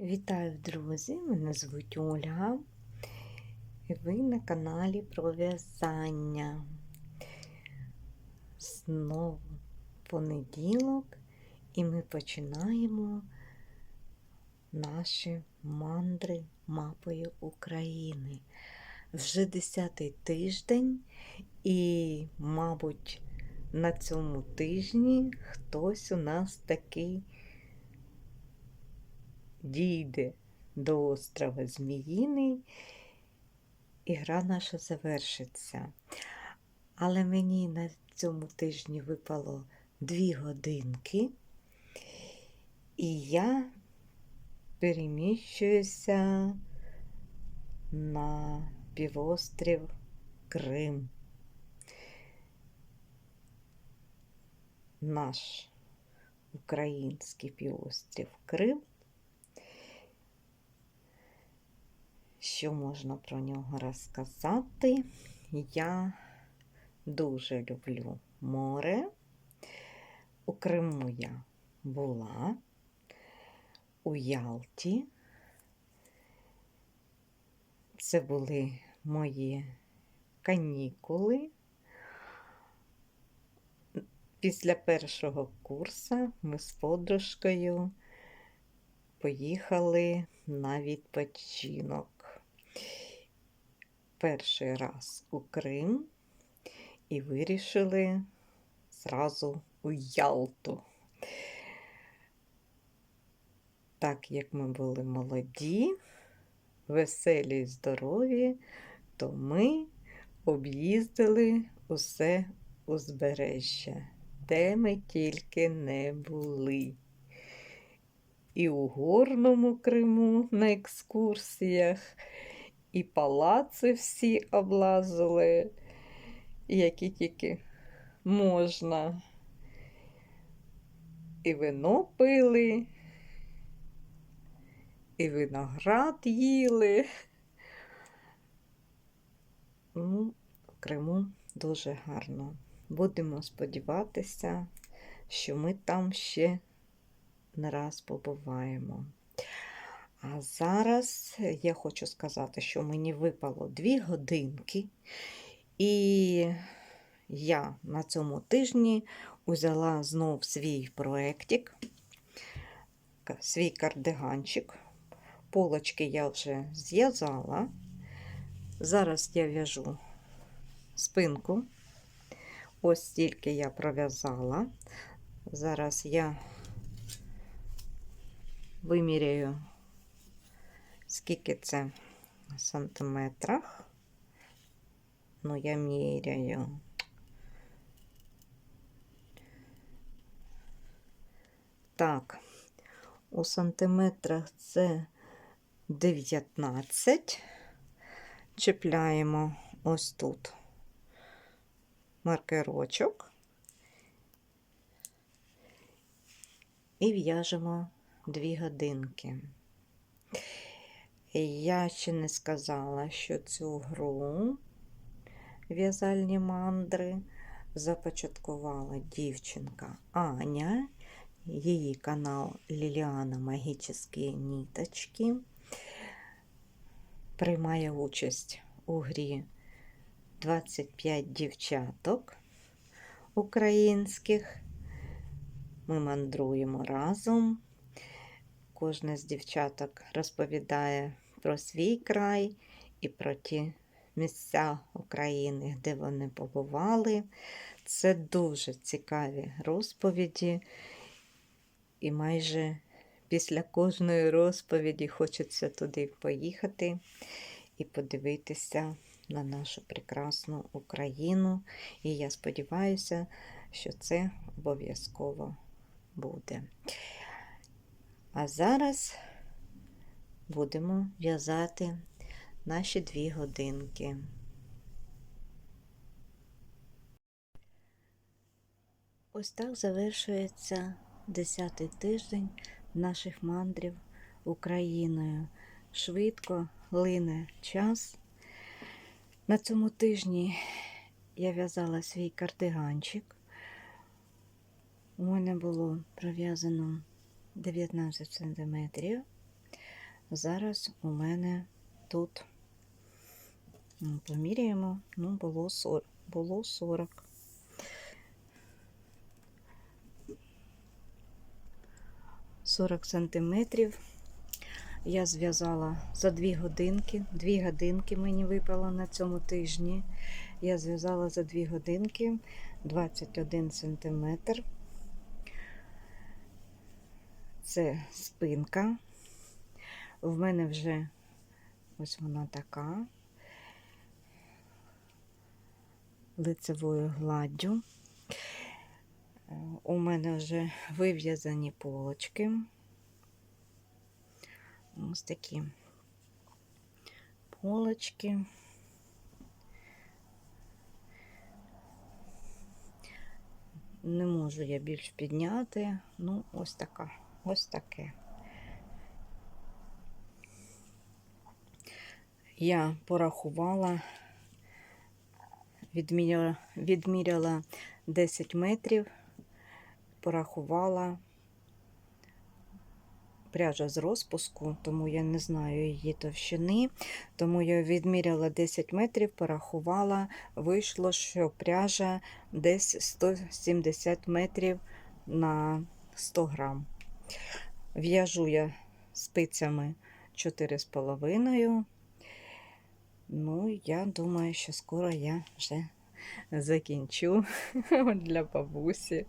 Вітаю, друзі! Мене звуть Ольга. І ви на каналі про в'язання. Знову понеділок, і ми починаємо наші мандри мапою України. Вже 10-й тиждень, і, мабуть, на цьому тижні хтось у нас такий дійде до острова Зміїний, і гра наша завершиться. Але мені на цьому тижні випало дві годинки, і я переміщуюся на півострів Крим. Наш український півострів Крим. Що можна про нього розказати? Я дуже люблю море. У Криму я була, у Ялті. Це були мої канікули. Після першого курсу ми з подружкою поїхали на відпочинок. Перший раз у Крим і вирішили зразу у Ялту. Так як ми були молоді, веселі й здорові, то ми об'їздили усе узбережжя, де ми тільки не були. І у горному Криму на екскурсіях, і палаци всі облазили, які тільки можна. І вино пили, і виноград їли. Ну, в Криму дуже гарно. Будемо сподіватися, що ми там ще не раз побуваємо. А зараз я хочу сказати, що мені випало дві годинки, і я на цьому тижні взяла знов свій проєктик, свій кардиганчик. Полочки я вже зв'язала. Зараз я в'яжу спинку. Ось стільки я пров'язала. Зараз я виміряю, скільки це в сантиметрах. Ну, я міряю. Так, у сантиметрах це 19. Чіпляємо ось тут маркерочок і в'яжемо дві годинки. Я ще не сказала, що цю гру в'язальні мандри започаткувала дівчинка Аня, її канал Ліліана Магічні ніточки. Приймає участь у грі 25 дівчаток українських. Ми мандруємо разом. Кожна з дівчаток розповідає про свій край і про ті місця України, де вони побували. Це дуже цікаві розповіді, і майже після кожної розповіді хочеться туди поїхати і подивитися на нашу прекрасну Україну. І я сподіваюся, що це обов'язково буде. А зараз будемо в'язати наші дві годинки. Ось так завершується 10-й тиждень наших мандрів Україною. Швидко лине час. На цьому тижні я в'язала свій кардиганчик. У мене було пров'язано 19 см. Зараз у мене тут поміряємо, ну, було 40. Було 40. Сорок сантиметрів. Я зв'язала за дві годинки. Дві годинки мені випало на цьому тижні. Я зв'язала за дві годинки 21 сантиметр. Це спинка. В мене вже ось вона така. Лицевою гладдю. У мене вже вив'язані полочки. Ось такі полочки. Не можу я більш підняти. Ну, ось така, ось таке. Я порахувала, відміряла, відміряла 10 метрів, порахувала пряжа з розпуску, тому я не знаю її товщини. Тому я відміряла 10 метрів, порахувала, вийшло, що пряжа десь 170 метрів на 100 грам. В'яжу я спицями 4,5. Ну, я думаю, що скоро я вже закінчу для бабусі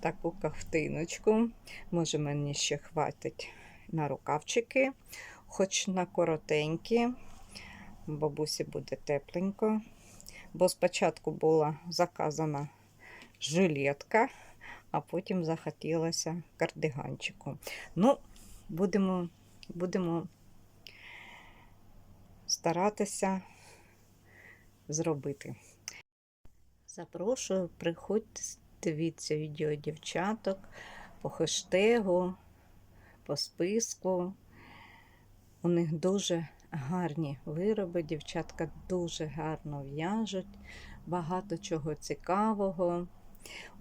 таку ковтиночку. Може, мені ще хватить на рукавчики, хоч на коротенькі. Бабусі буде тепленько. Бо спочатку була заказана жилетка, а потім захотілося кардиганчику. Ну, будемо, будемо старатися зробити. Запрошую, приходьте, дивіться відео дівчаток по хештегу, по списку. У них дуже гарні вироби, дівчатка дуже гарно в'яжуть, багато чого цікавого.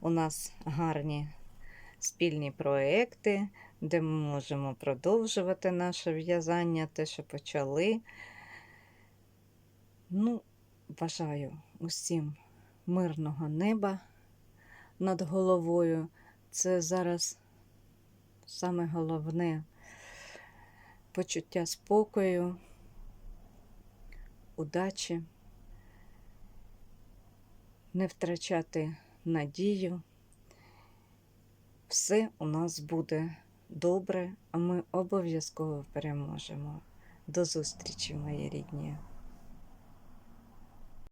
У нас гарні спільні проекти, де ми можемо продовжувати наше в'язання, те, що почали. Ну, бажаю усім мирного неба над головою. Це зараз саме головне почуття спокою, удачі, не втрачати надію. Все у нас буде добре, а ми обов'язково переможемо. До зустрічі, мої рідні!